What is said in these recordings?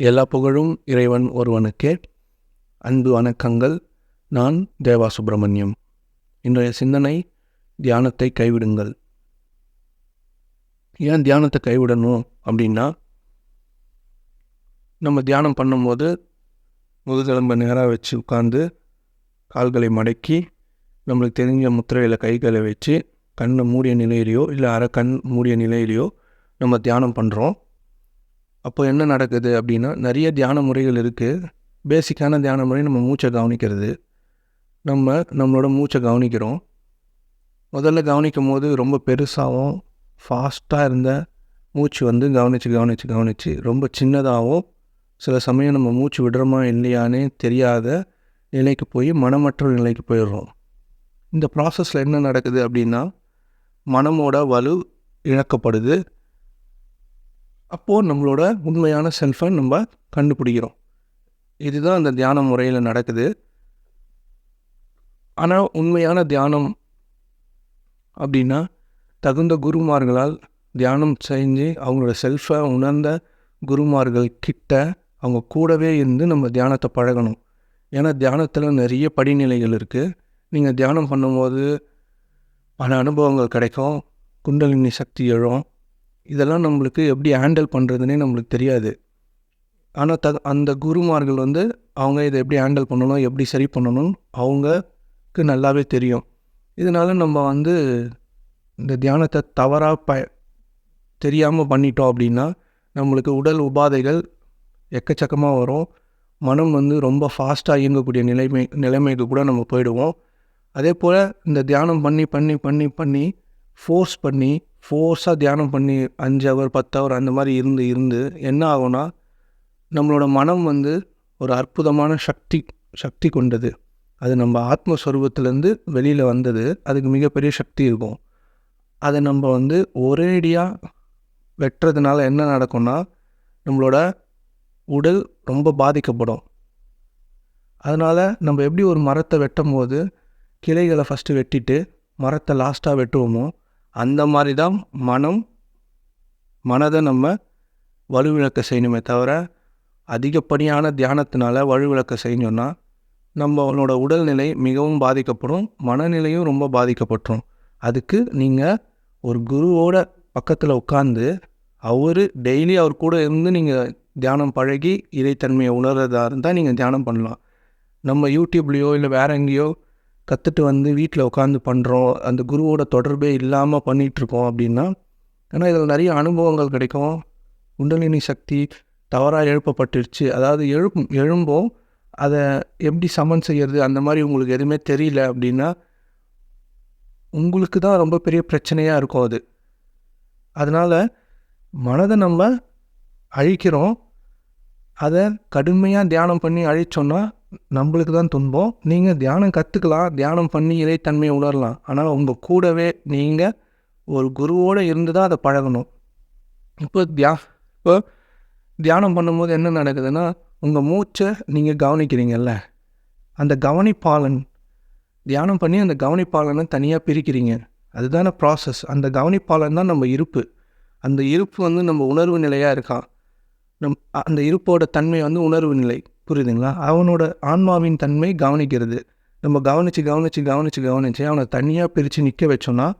எல்லா புகழும் இறைவன் ஒருவனுக்கே. அன்பு வணக்கங்கள். நான் தேவா சுப்பிரமணியம் இன்றைய சிந்தனை தியானத்தை கைவிடுங்கள். ஏன் தியானத்தை கைவிடணும் அப்படின்னா நம்ம தியானம் பண்ணும்போது முதுகெலும்பை நேராக வச்சு உட்காந்து கால்களை மடக்கி நம்மளுக்கு தெரிஞ்ச முத்திரையில் கைகளை வச்சு கண்ணை மூடிய நிலையிலையோ இல்லை அரை கண் மூடிய நிலையிலையோ நம்ம தியானம் பண்ணுறோம் அப்போ என்ன நடக்குது அப்படின்னா நிறைய தியான முறைகள் இருக்குது பேசிக்கான தியான முறை நம்ம மூச்சை கவனிக்கிறது. நம்ம நம்மளோட மூச்சை கவனிக்கிறோம். முதல்ல கவனிக்கும் போது ரொம்ப பெருசாகவும் ஃபாஸ்ட்டாக இருந்த மூச்சு வந்து கவனித்து கவனித்து கவனித்து ரொம்ப சின்னதாகவும் சில சமயம் நம்ம மூச்சு விடுறோமா இல்லையானே தெரியாத நிலைக்கு போய் மனமற்ற நிலைக்கு போயிடுறோம். இந்த ப்ராசஸில் என்ன நடக்குது அப்படின்னா மனமோட வலு இழக்கப்படுது. அப்போது நம்மளோட உண்மையான செல்ஃபை நம்ம கண்டுபிடிக்கிறோம். இதுதான் அந்த தியான முறையில் நடக்குது. ஆனால் உண்மையான தியானம் அப்படின்னா தகுந்த குருமார்களால் தியானம் செஞ்சு அவங்களோட செல்ஃபை உணர்ந்த குருமார்கள் கிட்ட அவங்க கூடவே இருந்து நம்ம தியானத்தை பழகணும். ஏன்னா தியானத்தில் நிறைய படிநிலைகள் இருக்குது நீங்கள் தியானம் பண்ணும்போது பல அனுபவங்கள் கிடைக்கும். குண்டலினி சக்தி எழும். இதெல்லாம் நம்மளுக்கு எப்படி ஹேண்டில் பண்ணுறதுனே நம்மளுக்கு தெரியாது. ஆனால் த அந்த குருமார்கள் வந்து அவங்க இதை எப்படி ஹேண்டில் பண்ணணும் எப்படி சரி பண்ணணும் அவங்களுக்கு நல்லாவே தெரியும். இதனால் நம்ம வந்து இந்த தியானத்தை தவறாக ப தெரியாமல் பண்ணிட்டோம் அப்படின்னா நம்மளுக்கு உடல் உபாதைகள் எக்கச்சக்கமாக வரும். மனம் வந்து ரொம்ப ஃபாஸ்ட்டாக இயங்கக்கூடிய நிலைமை நிலைமைக்கு கூட நம்ம போயிடுவோம். அதே போல் இந்த தியானம் பண்ணி பண்ணி பண்ணி பண்ணி ஃபோர்ஸ் பண்ணி ஃபோர்ஸாக தியானம் பண்ணி அஞ்சு ஹவர் பத்து ஹவர் அந்த மாதிரி இருந்து இருந்து என்ன ஆகும்னா நம்மளோட மனம் வந்து ஒரு அற்புதமான சக்தி சக்தி கொண்டது. அது நம்ம ஆத்மஸ்வரூபத்துலேருந்து வெளியில் வந்தது. அதுக்கு மிகப்பெரிய சக்தி இருக்கும். அதை நம்ம வந்து ஒரேடியாக வெட்டுறதுனால என்ன நடக்கும்னா நம்மளோட உடல் ரொம்ப பாதிக்கப்படும். அதனால் நம்ம எப்படி ஒரு மரத்தை வெட்டும் போது கிளைகளை ஃபஸ்ட்டு வெட்டிட்டு மரத்தை லாஸ்ட்டாக வெட்டுவோமோ அந்த மாதிரி தான் மனம் மனதை நம்ம வலுவிழக்க செய்யணுமே தவிர அதிகப்படியான தியானத்தினால் வலுவிழக்க செய்யணும்னா நம்மளோட உடல்நிலை மிகவும் பாதிக்கப்படும் மனநிலையும் ரொம்ப பாதிக்கப்பட்டுரும். அதுக்கு நீங்கள் ஒரு குருவோட பக்கத்தில் உட்காந்து அவர் டெய்லி அவர் கூட இருந்து நீங்கள் தியானம் பழகி இறைத்தன்மையை உணர்றதா இருந்தால் நீங்கள் தியானம் பண்ணலாம். நம்ம யூடியூப்லேயோ இல்லை வேற எங்கேயோ கற்றுட்டு வந்து வீட்டில் உட்காந்து பண்ணுறோம் அந்த குருவோட தொடர்பே இல்லாமல் பண்ணிகிட்ருக்கோம் அப்படின்னா ஏன்னா இதில் நிறைய அனுபவங்கள் கிடைக்கும். குண்டலினி சக்தி தவறாக எழுப்பப்பட்டுருச்சு. அதாவது எழுப்பும் எழும்போ அதை எப்படி சமன் செய்கிறது அந்த மாதிரி உங்களுக்கு எதுவுமே தெரியல அப்படின்னா உங்களுக்கு தான் ரொம்ப பெரிய பிரச்சனையாக இருக்கும் அது. அதனால் மனதை நம்ம அழிக்கிறோம். அதை கடுமையாக தியானம் பண்ணி அழிச்சோன்னா நம்மளுக்கு தான் துன்பம். நீங்கள் தியானம் கற்றுக்கலாம் தியானம் பண்ணி இறைத்தன்மையை உணரலாம். ஆனால் உங்கள் கூடவே நீங்கள் ஒரு குருவோடு இருந்து தான் அதை பழகணும். இப்போ தியா இப்போ தியானம் பண்ணும்போது என்ன நடக்குதுன்னா உங்கள் மூச்சை நீங்கள் கவனிக்கிறீங்கல்ல? அந்த கவனிப்பாளன் தியானம் பண்ணி அந்த கவனிப்பாளனை தனியாக பிரிக்கிறீங்க. அதுதான ப்ராசஸ் அந்த கவனிப்பாளன் தான் நம்ம இருப்பு. அந்த இருப்பு வந்து நம்ம உணர்வு நிலையாக இருக்கான். நம் அந்த இருப்போட தன்மை வந்து உணர்வு நிலை. புரியுதுங்களா? அவனோட ஆன்மாவின் தன்மை கவனிக்கிறது. நம்ம கவனித்து கவனித்து கவனித்து கவனித்து அவனை தனியாக பிரித்து நிற்க வச்சோன்னா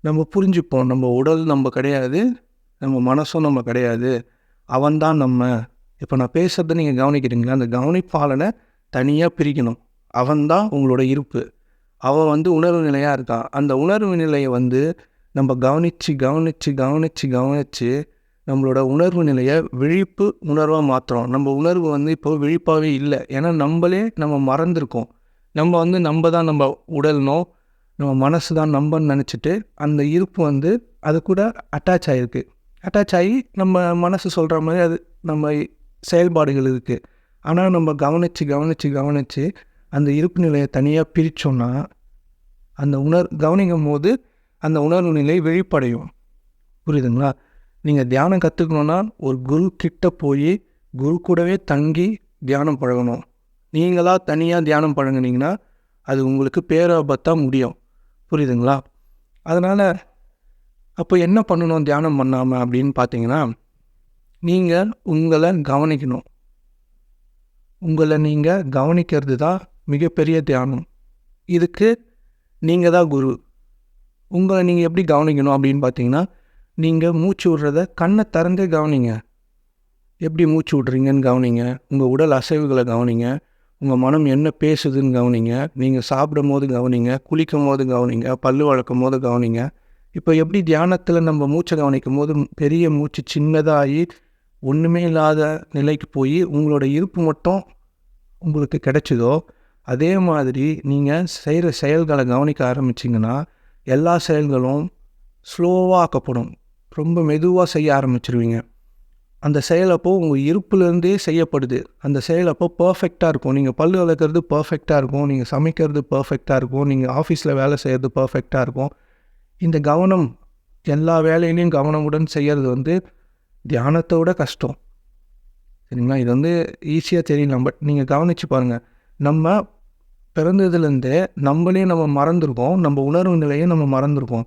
நம்ம புரிஞ்சுப்போம். நம்ம உடல் நம்ம கிடையாது நம்ம மனசும் நம்ம கிடையாது. அவன்தான் நம்ம. இப்போ நான் பேசுகிறத நீங்கள் கவனிக்கிறீங்களா? அந்த கவனிப்பாளனை தனியாக பிரிக்கணும். அவன்தான் உங்களோட இருப்பு. அவன் வந்து உணர்வு நிலையாக இருக்கான். அந்த உணர்வு நிலையை வந்து நம்ம கவனித்து கவனித்து கவனித்து கவனித்து நம்மளோட உணர்வு நிலையை விழிப்பு உணர்வாக மாற்றுறோம் நம்ம உணர்வு வந்து இப்போ விழிப்பாகவே இல்லை. ஏன்னா நம்மளே நம்ம மறந்துருக்கோம். நம்ம வந்து நம்ம தான் நம்ம உடல்னோ நம்ம மனசு தான் நம்பன்னு நினச்சிட்டு அந்த இருப்பு வந்து அது கூட அட்டாச் ஆகிருக்கு அட்டாச் ஆகி நம்ம மனசு சொல்கிற மாதிரி அது நம்ம செயல்பாடுகள் இருக்குது ஆனால் நம்ம கவனித்து கவனித்து கவனித்து அந்த இருப்பு நிலையை தனியாக பிரித்தோன்னா அந்த உணர் கவனிக்கும் போது அந்த உணர்வு நிலை வெளிப்படையும் புரியுதுங்களா? நீங்கள் தியானம் கற்றுக்கணுன்னா ஒரு குரு கிட்ட போய் குரு கூடவே தங்கி தியானம் பழகணும். நீங்களாக தனியாக தியானம் பழகுனீங்கன்னா அது உங்களுக்கு பேராபத்தாக முடியும். புரியுதுங்களா? அதனால் அப்போ என்ன பண்ணணும் தியானம் பண்ணாமல் அப்படின்னு பார்த்தீங்கன்னா நீங்கள் உங்களை கவனிக்கணும். உங்களை நீங்கள் கவனிக்கிறது தான் மிகப்பெரிய தியானம். இதுக்கு நீங்கள் தான் குரு. உங்களை நீங்கள் எப்படி கவனிக்கணும் அப்படின்னு பார்த்தீங்கன்னா நீங்கள் மூச்சு விடுறத கண்ணை திறந்தே கவனிங்க. எப்படி மூச்சு விட்றீங்கன்னு கவனிங்க. உங்கள் உடல் அசைவுகளை கவனிங்க. உங்கள் மனம் என்ன பேசுதுன்னு கவனிங்க. நீங்கள் சாப்பிடும் போது கவனிங்க. குளிக்கும் போது கவனிங்க. பல்லு வளர்க்கும் போது கவனிங்க. இப்போ எப்படி தியானத்தில் நம்ம மூச்சை கவனிக்கும் போது பெரிய மூச்சு சின்னதாகி ஒன்றுமே இல்லாத நிலைக்கு போய் உங்களோட இருப்பு மட்டும் உங்களுக்கு கிடைச்சதோ அதே மாதிரி நீங்கள் செய்கிற செயல்களை கவனிக்க ஆரம்பிச்சிங்கன்னா எல்லா செயல்களும் ஸ்லோவாக ஆக்கப்படும். ரொம்ப மெதுவாக செய்ய ஆரம்பிச்சிருவீங்க. அந்த செயல் அப்போ உங்கள் இருப்புலேருந்தே செய்யப்படுது. அந்த செயல் அப்போ பர்ஃபெக்டாக இருக்கும். நீங்கள் பல் வளர்க்குறது பர்ஃபெக்டாக இருக்கும். நீங்கள் சமைக்கிறது பர்ஃபெக்டாக இருக்கும். நீங்கள் ஆஃபீஸில் வேலை செய்கிறது பர்ஃபெக்டாக இருக்கும். இந்த கவனம் எல்லா வேலையிலையும் கவனமுடன் செய்கிறது வந்து தியானத்தோட கஷ்டம். சரிங்களா? இது வந்து ஈஸியாக தெரியலாம் பட் நீங்கள் கவனித்து பாருங்கள் நம்ம பிறந்ததுலேருந்தே நம்மளே நம்ம மறந்துருக்கோம். நம்ம உணர்வு நிலையை நம்ம மறந்துருக்கோம்.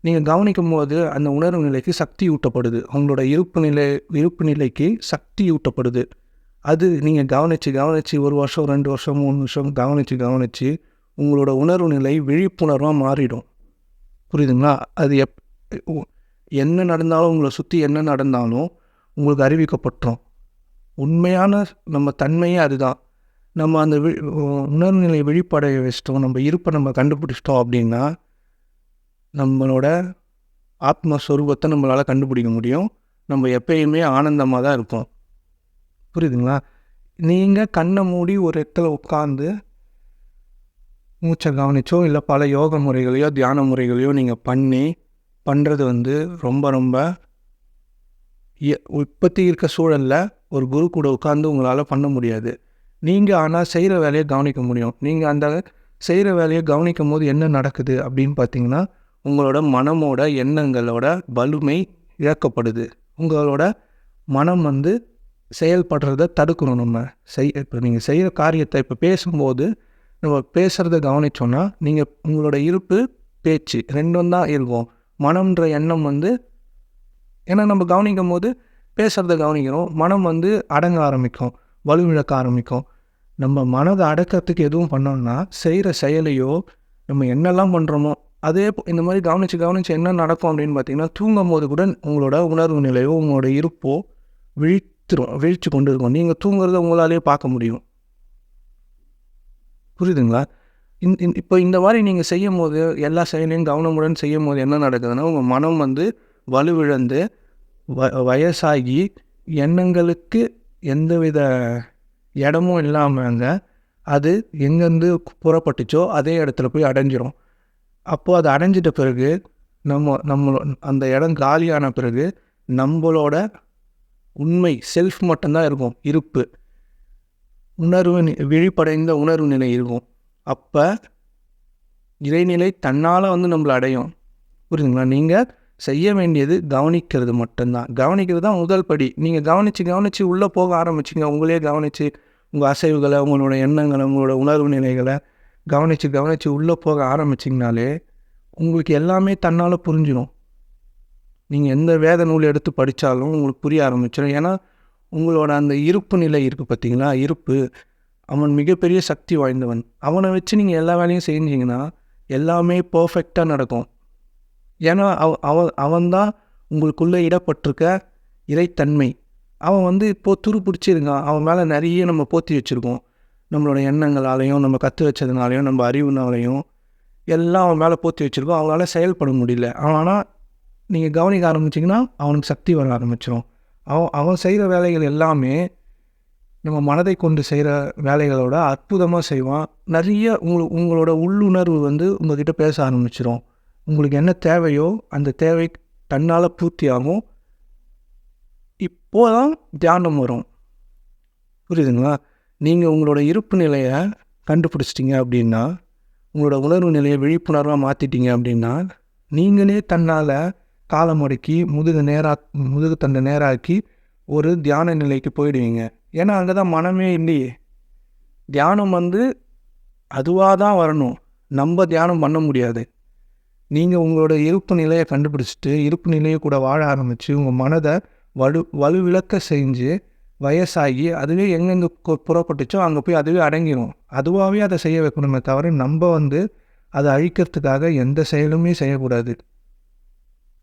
நீங்கள் கவனிக்கும் போது அந்த உணர்வு நிலைக்கு சக்தி ஊட்டப்படுது உங்களோட இருப்பு நிலை இருப்பு நிலைக்கு சக்தி ஊட்டப்படுது அது நீங்கள் கவனித்து கவனித்து ஒரு வருஷம் ரெண்டு வருஷம் மூணு வருஷம் கவனித்து கவனித்து உங்களோட உணர்வு நிலை விழிப்புணர்வாக மாறிடும். புரியுதுங்களா? அது எப் என்ன நடந்தாலும் உங்களை சுற்றி என்ன நடந்தாலும் உங்களுக்கு அறிவிக்கப்பட்டுரும். உண்மையான நம்ம தன்மையே அதுதான். நம்ம அந்த வி உணர்வு நிலையை வெளிப்படைய வச்சிட்டோம் நம்ம இருப்பை நம்ம கண்டுபிடிச்சிட்டோம் அப்படின்னா நம்மளோட ஆத்மஸ்வரூபத்தை நம்மளால் கண்டுபிடிக்க முடியும். நம்ம எப்பயுமே ஆனந்தமாக தான் இருப்போம். புரியுதுங்களா? நீங்கள் கண்ணை மூடி ஒரு இடத்துல உட்காந்து மூச்சை கவனிச்சோ இல்லை பல யோக முறைகளையோ தியான முறைகளையோ நீங்கள் பண்ணி பண்ணுறது வந்து ரொம்ப ரொம்ப இய- இருக்க சூழலில் ஒரு குரு கூட உட்காந்து உங்களால் பண்ண முடியாது. நீங்கள் ஆனால் செய்கிற வேலையை கவனிக்க முடியும். நீங்கள் அந்த செய்கிற வேலையை கவனிக்கும் போது என்ன நடக்குது அப்படின்னு பார்த்தீங்கன்னா உங்களோட மனமோட எண்ணங்களோட வலிமை இழக்கப்படுது. உங்களோட மனம் வந்து செயல்படுறத தடுக்கணும் நம்ம. செய் இப்போ நீங்கள் செய்கிற காரியத்தை இப்போ பேசும்போது நம்ம பேசுகிறத கவனிச்சோன்னா நீங்கள் உங்களோட இருப்பு பேச்சு ரெண்டும் தான் இருக்கும். மனம்ன்ற எண்ணம் வந்து ஏன்னா நம்ம கவனிக்கும் போது பேசுகிறத கவனிக்கிறோம். மனம் வந்து அடங்க ஆரம்பிக்கும் வலுவிழக்க ஆரம்பிக்கும். நம்ம மனதை அடக்கிறதுக்கு எதுவும் பண்ணோம்னா செய்கிற செயலையோ நம்ம என்னெல்லாம் பண்ணுறோமோ அதே போ- இந்த மாதிரி கவனித்து கவனித்து என்ன நடக்கும் அப்படின்னு பார்த்தீங்கன்னா தூங்கும் போது கூட உங்களோட உணர்வு நிலையோ உங்களோட இருப்போ விழித்துரும் வீழ்ச்சி கொண்டு இருக்கும். நீங்கள் தூங்குறத உங்களாலேயே பார்க்க முடியும். புரியுதுங்களா? இந் இந் இப்போ இந்த மாதிரி நீங்கள் செய்யும் போது எல்லா செயலையும் கவனமுடன் செய்யும் போது என்ன நடக்குதுன்னா உங்கள் மனம் வந்து வலுவிழந்து வ வயசாகி எண்ணங்களுக்கு எந்தவித இடமும் இல்லாமல் அது எங்கேருந்து புறப்பட்டுச்சோ அதே இடத்துல போய் அடைஞ்சிரும். அப்போது அது அடைஞ்சிட்ட பிறகு நம்ம நம்மளோ அந்த இடம் காலியான பிறகு நம்மளோட உண்மை செல்ஃப் மட்டும்தான் இருக்கும். இருப்பு. உணர்வு விழிப்படைந்த உணர்வு நிலை இருக்கும். அப்போ இறைநிலை தன்னால் வந்து நம்மளை அடையும். புரியுதுங்களா நீங்கள் செய்ய வேண்டியது கவனிக்கிறது மட்டும்தான். கவனிக்கிறது தான் முதல் படி. நீங்கள் கவனித்து கவனித்து உள்ளே போக ஆரம்பிச்சிங்க. உங்களே கவனித்து உங்கள் அசைவுகளை உங்களோட எண்ணங்களை உங்களோட உணர்வு நிலைகளை கவனித்து கவனித்து உள்ளே போக ஆரம்பிச்சிங்கனாலே உங்களுக்கு எல்லாமே தன்னால் புரிஞ்சிடும் நீங்கள் எந்த வேத நூல் எடுத்து படித்தாலும் உங்களுக்கு புரிய ஆரம்பிச்சிடும் ஏன்னா உங்களோட அந்த இருப்பு நிலை இருக்குது பார்த்தீங்களா இருப்பு அவன் மிகப்பெரிய சக்தி வாய்ந்தவன். அவனை வச்சு நீங்கள் எல்லா வேலையும் செஞ்சிங்கன்னா எல்லாமே பர்ஃபெக்டாக நடக்கும். ஏன்னா அவ அவன் அவன்தான் உங்களுக்குள்ளே இடப்பட்டிருக்க இறைத்தன்மை. அவன் வந்து இப்போது துரு பிடிச்சிருக்கான். அவன் மேலே நிறைய நம்ம போற்றி வச்சுருக்கோம். நம்மளோட எண்ணங்களாலையும் நம்ம கற்று வச்சதுனாலையும் நம்ம அறிவுனாலையும் எல்லாம் அவன் மேலே போற்றி வச்சுருக்கோம். அவங்களால செயல்பட முடியல. ஆனால் நீங்கள் கவனிக்க ஆரம்பிச்சிங்கன்னா அவனுக்கு சக்தி வர ஆரம்பிச்சிடும் அவன் அவன் செய்கிற வேலைகள் எல்லாமே நம்ம மனதை கொண்டு செய்கிற வேலைகளோட அற்புதமாக செய்வான். நிறைய உங்கள் உங்களோட உள்ளுணர்வு வந்து உங்கள்கிட்ட பேச ஆரம்பிச்சிடும் உங்களுக்கு என்ன தேவையோ அந்த தேவை தன்னால் பூர்த்தி ஆகும் இப்போ தான் தியானம் வரும். புரியுதுங்களா? நீங்கள் உங்களோட இருப்பு நிலையை கண்டுபிடிச்சிட்டிங்க அப்படின்னா உங்களோட உணர்வு நிலையை விழிப்புணர்வாக மாற்றிட்டீங்க அப்படின்னா நீங்களே தன்னால் காலம் முடக்கி முதுகு நேராக முதுகு தண்டை நேராக்கி ஒரு தியான நிலைக்கு போயிடுவீங்க. ஏன்னா அங்கே தான் மனமே இல்லையே. தியானம் வந்து அதுவாக தான் வரணும். நம்ம தியானம் பண்ண முடியாது. நீங்கள் உங்களோட இருப்பு நிலையை கண்டுபிடிச்சிட்டு இருப்பு நிலையை கூட வாழ ஆரம்பித்து உங்கள் மனதை வலு வலுவிளக்க செஞ்சு வயசாகி அதுவே எங்கெங்கே புறப்பட்டுச்சோ அங்கே போய் அதுவே அடங்கிடும் அதுவாகவே அதை செய்ய வைக்கணுமே தவிர நம்ம வந்து அதை அழிக்கிறதுக்காக எந்த செயலுமே செய்யக்கூடாது.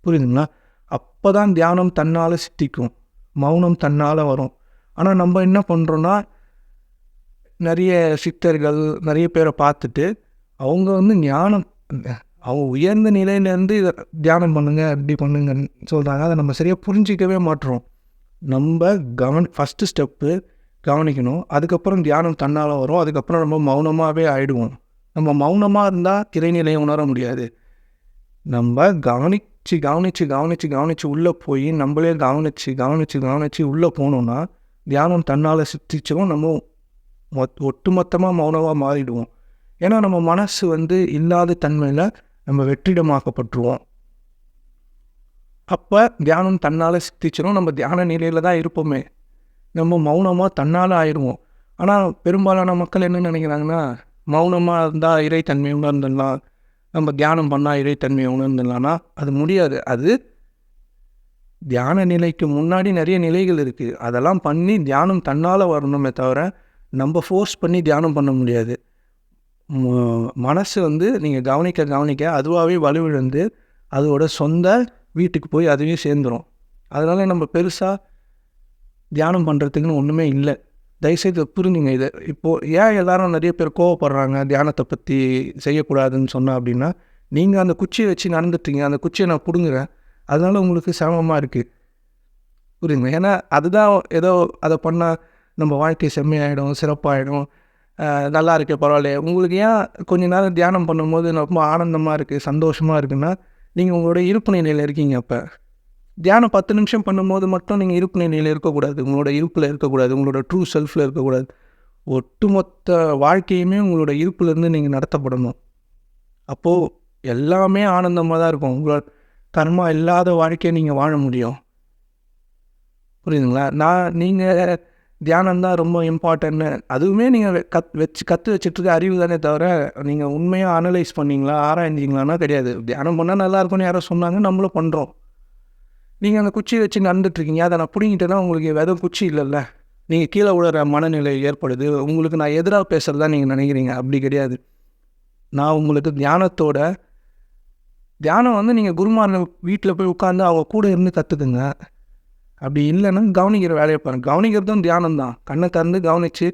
புரியுதுங்களா? அப்போ தான் தியானம் தன்னால் சித்திக்கும். மௌனம் தன்னால் வரும். ஆனால் நம்ம என்ன பண்ணுறோன்னா நிறைய சித்தர்கள் நிறைய பேரை பார்த்துட்டு அவங்க வந்து ஞானம் அவங்க உயர்ந்த நிலையிலேருந்து இதை தியானம் பண்ணுங்க இப்படி பண்ணுங்கன்னு சொல்கிறாங்க அதை நம்ம சரியாக புரிஞ்சிக்கவே மாட்டுறோம் நம்ம கவனி ஃபஸ்ட்டு ஸ்டெப்பு கவனிக்கணும். அதுக்கப்புறம் தியானம் தன்னால் வரும். அதுக்கப்புறம் நம்ம மௌனமாகவே ஆகிடுவோம் நம்ம மௌனமாக இருந்தால் இறைநிலையை உணர முடியாது. நம்ம கவனித்து கவனித்து கவனித்து கவனித்து உள்ளே போய் நம்மளே கவனித்து கவனித்து கவனித்து உள்ளே போனோம்னா தியானம் தன்னால் சித்திச்சவும் நம்ம மொத் ஒட்டுமொத்தமாக மௌனமாக மாறிடுவோம். ஏன்னா நம்ம மனசு வந்து இல்லாத தன்மையில் நம்ம வெற்றிடமாக்கப்பட்டுருவோம். அப்போ தியானம் தன்னால் சித்திச்சிடும் நம்ம தியான நிலையில் தான் இருப்போமே. நம்ம மௌனமாக தன்னால் ஆயிடுவோம். ஆனால் பெரும்பாலான மக்கள் என்ன நினைக்கிறாங்கன்னா மௌனமாக இருந்தால் இறைத்தன்மை உணர்ந்துடலாம். நம்ம தியானம் பண்ணால் இறைத்தன்மையை உணர்ந்துடலாம்னா அது முடியாது. அது தியான நிலைக்கு முன்னாடி நிறைய நிலைகள் இருக்குது அதெல்லாம் பண்ணி தியானம் தன்னால் வரணுமே தவிர நம்ம ஃபோர்ஸ் பண்ணி தியானம் பண்ண முடியாது. ம- மனசு வந்து நீங்கள் கவனிக்க கவனிக்க அதுவாகவே வலுவிழந்து அதோட சொந்த வீட்டுக்கு போய் அதுவே சேர்ந்துடும் அதனால் நம்ம பெருசாக தியானம் பண்ணுறதுக்குன்னு ஒன்றுமே இல்லை. தயவுசெய்து புரிஞ்சுங்க இதை. இப்போது ஏன் எல்லாரும் நிறைய பேர் கோவப்படுறாங்க தியானத்தை பற்றி செய்யக்கூடாதுன்னு சொன்னால் அப்படின்னா நீங்கள் அந்த குச்சியை வச்சு நடந்துட்டீங்க அந்த குச்சியை நான் பிடுங்குறேன். அதனால் உங்களுக்கு சிரமமாக இருக்குது புரியுங்க ஏன்னா அதுதான் ஏதோ அதை பண்ணால் நம்ம வாழ்க்கை செம்மையாயிடும் சிறப்பாகிடும் நல்லா இருக்கு பரவாயில்ல உங்களுக்கு ஏன் கொஞ்ச நேரம் தியானம் பண்ணும்போது ரொம்ப ஆனந்தமாக இருக்குது சந்தோஷமாக இருக்குன்னா நீங்கள் உங்களோட இருப்பு நிலையில் இருக்கீங்க அப்போ. தியானம் பத்து நிமிஷம் பண்ணும்போது மட்டும் நீங்கள் இருப்பு நிலையில் இருக்கக்கூடாது. உங்களோட இருப்பில் இருக்கக்கூடாது. உங்களோட ட்ரூ செல்ஃபில் இருக்கக்கூடாது. ஒட்டுமொத்த வாழ்க்கையுமே உங்களோட இருப்புலேருந்து நீங்கள் நடத்தப்படணும். அப்போது எல்லாமே ஆனந்தமாக தான் இருக்கும். உங்களோட கர்மா இல்லாத வாழ்க்கையை நீங்கள் வாழ முடியும். புரியுதுங்களா? நான் நீங்கள் தியானம் தான் ரொம்ப இம்பார்ட்டன்னு அதுவுமே நீங்கள் கத் வச்சு கற்று வச்சுட்ருக்க அறிவு தானே தவிர நீங்கள் உண்மையாக அனலைஸ் பண்ணீங்களா ஆராய்ஞ்சிங்களான்னா கிடையாது. தியானம் பண்ணால் நல்லா இருக்கும்னு யாரோ சொன்னாங்க நம்மளும் பண்ணுறோம் நீங்கள் அந்த குச்சியை வச்சு நடந்துட்டுருக்கீங்க அதை நான் பிடிங்கிட்டேன்னா உங்களுக்கு வெதை குச்சி இல்லைல்ல. நீங்கள் கீழே விழுற மனநிலை ஏற்படுது. உங்களுக்கு நான் எதிராக பேசுகிறதா நீங்கள் நினைக்கிறீங்க. அப்படி கிடையாது. நான் உங்களுக்கு தியானத்தோட தியானம் வந்து நீங்கள் குருமார்கள் வீட்டில் போய் உட்காந்து அவங்க கூட இருந்து கற்றுக்குங்க அப்படி இல்லைன்னா கவனிக்கிற வேலையை பாருங்க. கவனிக்கிறதும் தியானம் தான் கண்ணை திறந்து கவனித்து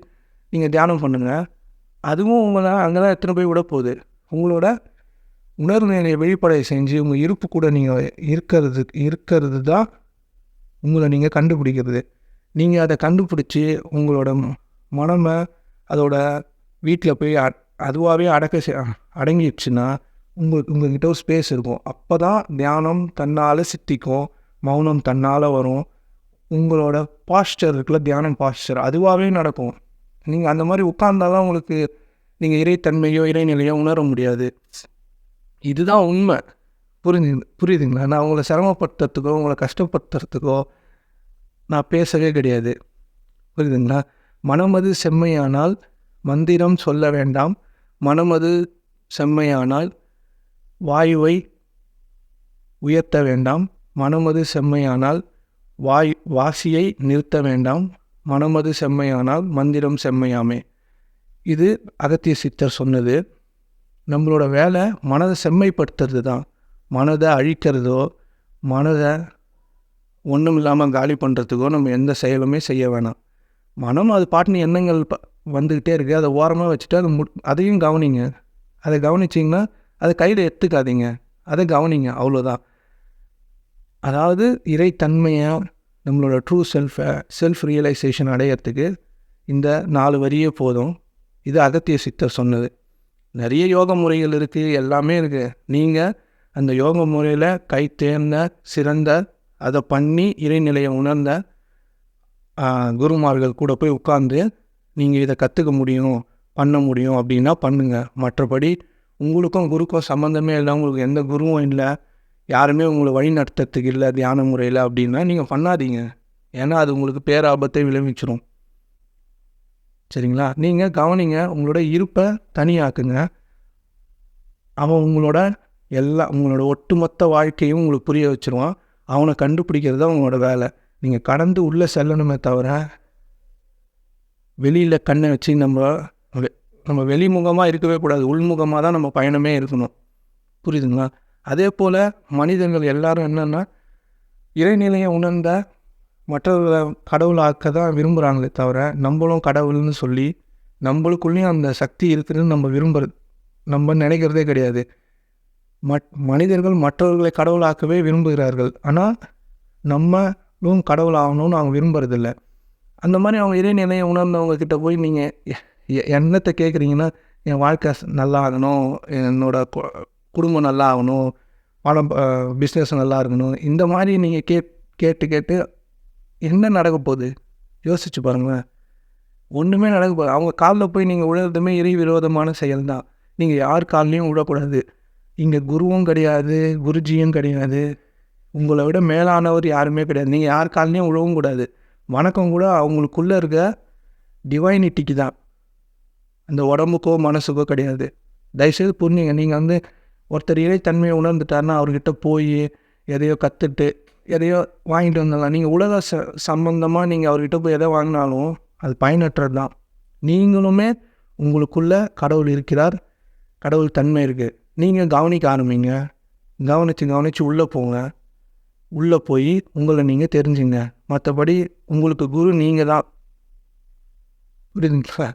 நீங்கள் தியானம் பண்ணுங்கள் அதுவும் உங்களை அங்கே தான் எத்தனை போய் விட போகுது உங்களோட உணர்வு நிலையை வெளிப்படை செஞ்சு உங்கள் இருப்பு கூட நீங்கள் இருக்கிறது இருக்கிறது தான் உங்களை நீங்கள் கண்டுபிடிக்கிறது. நீங்கள் அதை கண்டுபிடிச்சி உங்களோட ம- மனமை அதோட வீட்டில் போய் அதுவாகவே அடக்க செ- அடங்கிடுச்சுன்னா உங்களுக்கு உங்கள்கிட்ட ஒரு ஸ்பேஸ் இருக்கும். அப்போ தான் தியானம் தன்னால் சித்திக்கும் மௌனம் தன்னால் வரும். உங்களோட பாஸ்டர் இருக்குல்ல தியானம் பாஸ்டர் அதுவாகவே நடக்கும். நீங்கள் அந்த மாதிரி உட்கார்ந்தாதான் உங்களுக்கு நீங்கள் இறைத்தன்மையோ இறைநிலையோ உணர முடியாது. இதுதான் உண்மை. புரிஞ்சு புரியுதுங்களா? நான் உங்களை சிரமப்படுத்துறதுக்கோ உங்களை கஷ்டப்படுத்துறதுக்கோ நான் பேசவே கிடையாது. புரியுதுங்களா? மனமது செம்மையானால் மந்திரம் சொல்ல வேண்டாம். மனமது செம்மையானால் வாயுவை உயர்த்த வேண்டாம். மனமது செம்மையானால் வாய் வாசியை நிறுத்த வேண்டாம். மனமது செம்மையானால் மந்திரம் செம்மையாமே. இது அகத்திய சித்தர் சொன்னது. நம்மளோட வேலை மனதை செம்மைப்படுத்துறது தான் மனதை அழிக்கிறதோ மனதை ஒன்றும் இல்லாமல் காலி பண்ணுறதுக்கோ நம்ம எந்த செயலுமே செய்ய வேணாம். மனம் அது பாட்டின எண்ணங்கள் ப வந்துக்கிட்டே இருக்குது அதை ஓரமாக வச்சுட்டு அதை மு அதையும் கவனிங்க. அதை கவனிச்சிங்கன்னா அதை கையில் எடுத்துக்காதீங்க. அதை கவனிங்க அவ்வளோதான் அதாவது இறைத்தன்மையை நம்மளோட ட்ரூ செல்ஃபை செல்ஃப் ரியலைசேஷன் அடையிறதுக்கு இந்த நாலு வரியே போதும். இது அகத்திய சித்தர் சொன்னது. நிறைய யோக முறைகள் இருக்குது எல்லாமே இருக்குது நீங்கள் அந்த யோக முறையில் கை தேர்ந்த சிறந்த அதை பண்ணி இறைநிலையை உணர்ந்த குருமார்கள் கூட போய் உட்காந்து நீங்கள் இதை கற்றுக்க முடியும் பண்ண முடியும் அப்படின்னா பண்ணுங்கள் மற்றபடி உங்களுக்கும் குருக்கும் சம்மந்தமே இல்லை. உங்களுக்கு எந்த குருவும் இல்லை. யாருமே உங்களை வழி நடத்துறதுக்கு இல்லை தியான முறையில் அப்படின்னா நீங்கள் பண்ணாதீங்க. ஏன்னா அது உங்களுக்கு பேராபத்தை விளைவிச்சிடும் சரிங்களா? நீங்கள் கவனிங்க உங்களோட இருப்பை தனியாக்குங்க. அவன் உங்களோட எல்லா உங்களோட ஒட்டுமொத்த வாழ்க்கையும் உங்களுக்கு புரிய வச்சுருவான். அவனை கண்டுபிடிக்கிறது தான் உங்களோட வேலை. நீங்கள் கடந்து உள்ளே செல்லணுமே தவிர வெளியில் கண்ணை வச்சு நம்ம நம்ம வெளிமுகமாக இருக்கவே கூடாது. உள்முகமாக தான் நம்ம பயணமே இருக்கணும். புரியுதுங்களா? அதே போல் மனிதர்கள் எல்லாரும் என்னென்னா இறைநிலையை உணர்ந்த மற்றவர்களை கடவுளாக்க தான் விரும்புகிறாங்களே தவிர நம்மளும் கடவுள்னு சொல்லி நம்மளுக்குள்ளேயும் அந்த சக்தி இருக்குதுன்னு நம்ம விரும்புறது நம்ம நினைக்கிறதே கிடையாது. மட் மனிதர்கள் மற்றவர்களை கடவுளாக்கவே விரும்புகிறார்கள். ஆனால் நம்மளும் கடவுள் ஆகணும்னு அவங்க விரும்புறதில்ல. அந்த மாதிரி அவங்க இறைநிலையை உணர்ந்தவங்க கிட்ட போய் நீங்கள் என்னத்தை கேட்குறீங்கன்னா என் வாழ்க்கை நல்லா ஆகணும். என்னோட குடும்பம் நல்லா ஆகணும் பணம் பிஸ்னஸ் நல்லா இருக்கணும் இந்த மாதிரி நீங்கள் கே கேட்டு கேட்டு என்ன நடக்க போகுது? யோசிச்சு பாருங்களேன். ஒன்றுமே நடக்க போகுது அவங்க காலில் போய் நீங்கள் விழுறதுமே இறை விரோதமான செயல் தான் நீங்கள் யார் கால்லையும் விழக்கூடாது இங்கே குருவும் கிடையாது குருஜியும் கிடையாது. உங்களை விட மேலானவர் யாருமே கிடையாது. நீங்கள் யார் கால்லையும் விழவும் கூடாது. வணக்கம் கூட அவங்களுக்குள்ளே இருக்க டிவைனிட்டிக்கு தான். அந்த உடம்புக்கோ மனசுக்கோ கிடையாது. தயவுசெய்து புரிஞ்சுங்க. நீங்கள் வந்து ஒருத்தர் இறைத்தன்மையை உணர்ந்துட்டாருன்னா அவர்கிட்ட போய் எதையோ கற்றுட்டு எதையோ வாங்கிட்டு வந்துடலாம் நீங்கள் உலக ச சம்பந்தமாக நீங்கள் அவர்கிட்ட போய் எதை வாங்கினாலும் அது பயனற்றது தான் நீங்களுமே உங்களுக்குள்ள கடவுள் இருக்கிறார் கடவுள் தன்மை இருக்குது நீங்கள் கவனிக்க ஆரம்பிங்க. கவனித்து கவனித்து உள்ளே போங்க. உள்ளே போய் உங்களை நீங்கள் தெரிஞ்சுங்க. மற்றபடி உங்களுக்கு குரு நீங்கள் தான் புரியுதுங்களா?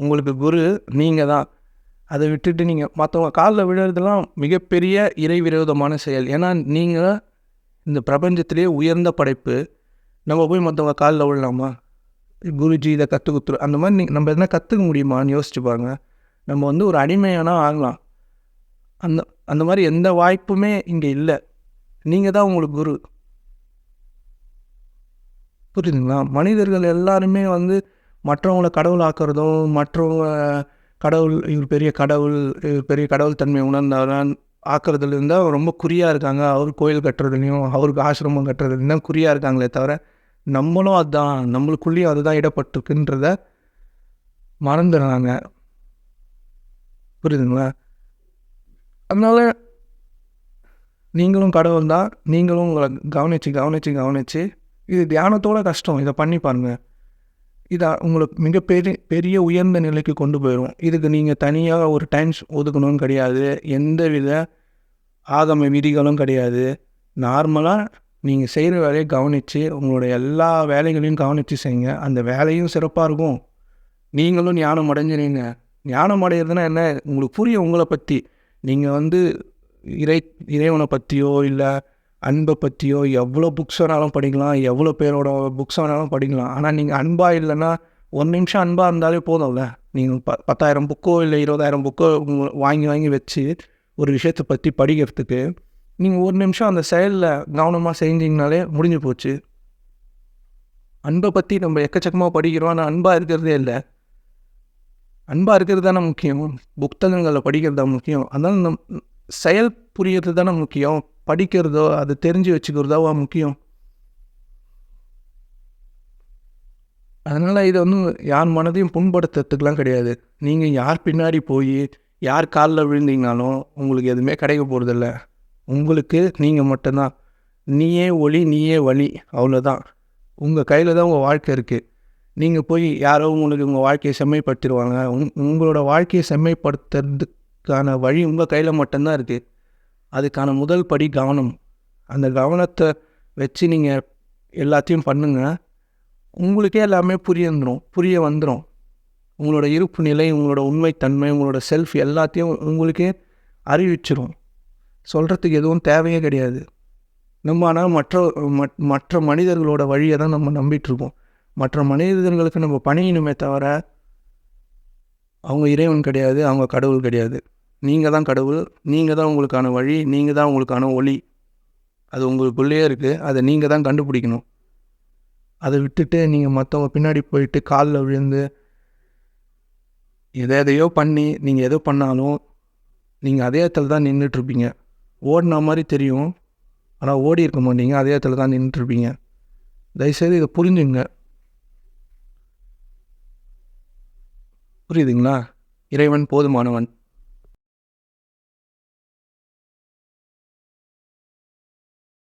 உங்களுக்கு குரு நீங்கள் தான் அதை விட்டுட்டு நீங்கள் மற்றவங்க காலில் விழுறதெல்லாம் மிகப்பெரிய இறை விரோதமான செயல். ஏன்னா நீங்கள் இந்த பிரபஞ்சத்திலே உயர்ந்த படைப்பு. நம்ம போய் மற்றவங்க காலில் விழலாமா? குருஜி இதை கற்றுக் கொடுத்துரு அந்த மாதிரி நீ நம்ம எதனா கற்றுக்க முடியுமான்னு யோசிச்சு பாருங்க. நம்ம வந்து ஒரு அடிமையானா ஆகலாம். அந்த அந்த மாதிரி எந்த வாய்ப்புமே இங்கே இல்லை. நீங்கள் தான் உங்களுக்கு குரு. புரியுதுங்களா? மனிதர்கள் எல்லாருமே வந்து மற்றவங்கள கடவுளாக்குறதும் மற்றவங்க கடவுள் இவர் பெரிய கடவுள் இவர் பெரிய கடவுள் தன்மை உணர்ந்தவரான் ஆக்கிறதுல இருந்தால் ரொம்ப குறியாக இருக்காங்க. அவர் கோயில் கட்டுறதுலையும் அவருக்கு ஆசிரமம் கட்டுறதுலையும் தான் குறியாக இருக்காங்களே தவிர நம்மளும் அதுதான் நம்மளுக்குள்ளேயும் அதுதான் இடப்பட்டிருக்குன்றத மறந்துடுறாங்க. புரியுதுங்களா? அதனால நீங்களும் கடவுள் தான் நீங்களும் உங்களை கவனித்து கவனித்து கவனித்து இது தியானத்தோட கஷ்டம். இதை பண்ணி பாருங்கள் இதை உங்களுக்கு மிகப்பெரிய பெரிய உயர்ந்த நிலைக்கு கொண்டு போயிடும் இதுக்கு நீங்கள் தனியாக ஒரு டைம்ஸ் ஒதுக்கணும்னு கிடையாது. எந்த வித ஆகம விதிகளும் கிடையாது. நார்மலாக நீங்கள் செய்கிற வேலையை கவனித்து உங்களோட எல்லா வேலைகளையும் கவனித்து செய்யுங்க. அந்த வேலையும் சிறப்பாக இருக்கும். நீங்களும் ஞானம் அடைஞ்சிருங்க ஞானம் அடையிறதுனா என்ன? உங்களுக்கு புரியும் உங்களை பற்றி நீங்கள் வந்து இறை இறைவனை பற்றியோ இல்லை அன்பை பற்றியோ எவ்வளோ புக்ஸ் வேணாலும் படிக்கலாம் எவ்வளோ பேரோட புக்ஸ் வேணாலும் படிக்கலாம். ஆனால் நீங்கள் அன்பாக இல்லைன்னா ஒரு நிமிஷம் அன்பாக இருந்தாலே போதும்ல. நீங்கள் ப பத்தாயிரம் புக்கோ இல்லை இருபதாயிரம் புக்கோ வாங்கி வாங்கி வச்சு ஒரு விஷயத்தை பற்றி படிக்கிறதுக்கு நீங்கள் ஒரு நிமிஷம் அந்த செயலில் கவனமாக செஞ்சிங்கனாலே முடிஞ்சு போச்சு. அன்பை பற்றி நம்ம எக்கச்சக்கமாக படிக்கிறோம். ஆனால் அன்பாக இருக்கிறதே இல்லை. அன்பாக இருக்கிறது தானே முக்கியம். புத்தகங்களில் படிக்கிறது தான் முக்கியம். அதனால் நம் செயல் புரியறது தானே முக்கியம். படிக்கிறதோ அதை தெரிஞ்சு வச்சுக்கிறதோவா முக்கியம். அதனால் இது வந்து யார் மனதையும் புண்படுத்துறதுக்கெலாம் கிடையாது. நீங்கள் யார் பின்னாடி போய் யார் காலில் விழுந்தீங்கனாலும் உங்களுக்கு எதுவுமே கிடைக்க போகிறதில்ல உங்களுக்கு நீங்கள் மட்டும்தான். நீயே ஒளி நீயே வழி அவ்வளோதான் உங்கள் கையில் தான் உங்கள் வாழ்க்கை இருக்குது நீங்கள் போய் யாரோ உங்களுக்கு உங்கள் வாழ்க்கையை செம்மைப்படுத்திடுவாங்க. உங் உங்களோட வாழ்க்கையை செம்மைப்படுத்துறதுக்கான வழி உங்கள் கையில் மட்டும்தான் இருக்குது அதுக்கான முதல் படி கவனம். அந்த கவனத்தை வச்சு நீங்கள் எல்லாத்தையும் பண்ணுங்கள் உங்களுக்கே எல்லாமே புரிய வந்துடும் புரிய வந்துடும் உங்களோட இருப்பு நிலை உங்களோட உண்மைத்தன்மை உங்களோட செல்ஃப் எல்லாத்தையும் உங்களுக்கே அறிவிச்சிரும். சொல்கிறதுக்கு எதுவும் தேவையே கிடையாது. நம்ம ஆனால் மற்ற மற்ற மனிதர்களோட வழியை தான் நம்ம நம்பிட்டுருக்கோம் மற்ற மனிதர்களுக்கு நம்ம பணியணுமே தவிர அவங்க இறைவன் கிடையாது அவங்க கடவுள் கிடையாது. நீங்கள் தான் கடவுள் நீங்கள் தான் உங்களுக்கான வழி நீங்கள் தான் உங்களுக்கான ஒளி. அது உங்களுக்குள்ளேயே இருக்குது அதை நீங்கள் தான் கண்டுபிடிக்கணும். அதை விட்டுட்டு நீங்கள் மற்றவங்க பின்னாடி போயிட்டு காலில் விழுந்து எதை எதையோ பண்ணி நீங்கள் எதோ பண்ணாலும் நீங்கள் அதே இடத்துல தான் நின்றுட்டுருப்பீங்க ஓடின மாதிரி தெரியும். ஆனால் ஓடி இருக்க மாட்டீங்க. அதே இடத்துல தான் நின்றுட்டுருப்பீங்க தயவுசெய்து இதை புரிஞ்சுங்க. புரியுதுங்களா? இறைவன் போதுமானவன்.